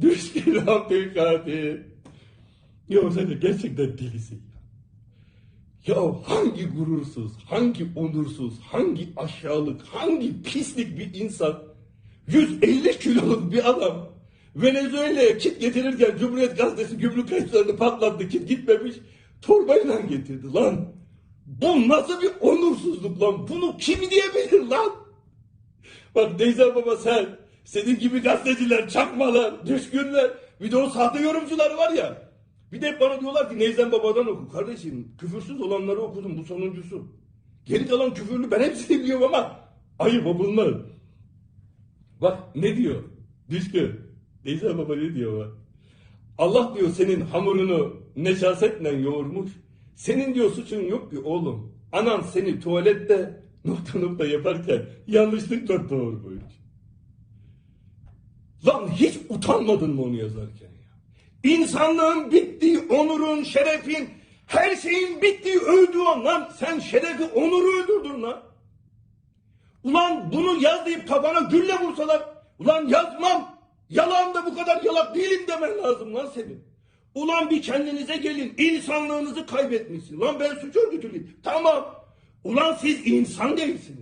Düşkün Abdülkadir. Ya sen de gerçekten delisin. Ya hangi gurursuz, hangi onursuz, hangi aşağılık, hangi pislik bir insan 150 kiloluk bir adam Venezuela'ya kit getirirken Cumhuriyet Gazetesi gümrük kayıtlarını patlattı kit gitmemiş torbayla getirdi lan. Bu nasıl bir onursuzluk lan? Bunu kim diyebilir lan? Bak Deyza Baba sen, senin gibi gazeteciler, çakmalar, düşkünler, bir de o sahte yorumcular var ya. Bir de hep bana diyorlar ki Neyzen Baba'dan oku. Kardeşim küfürsüz olanları okudum bu sonuncusu. Geri kalan küfürlü ben hepsini biliyorum ama ayıp o bunlar. Bak ne diyor? Düşkün. Neyzen Baba ne diyor bak. Allah diyor senin hamurunu necasetle yoğurmuş. Senin diyor suçun yok ki oğlum. Anan seni tuvalette nokta nokta yaparken yanlışlıkla doğurmuş. Lan hiç utanmadın mı onu yazarken ya? İnsanlığın bittiği, onurun, şerefin, her şeyin bittiği öldüğü an lan sen şerefi, onuru öldürdün lan. Ulan bunu yaz deyip kafana gülle vursalar, ulan yazmam, yalan da bu kadar yalak değilim demen lazım lan senin. Ulan bir kendinize gelin, insanlığınızı kaybetmişsin. Lan ben suç örgütüyüm. Tamam. Ulan siz insan değilsiniz.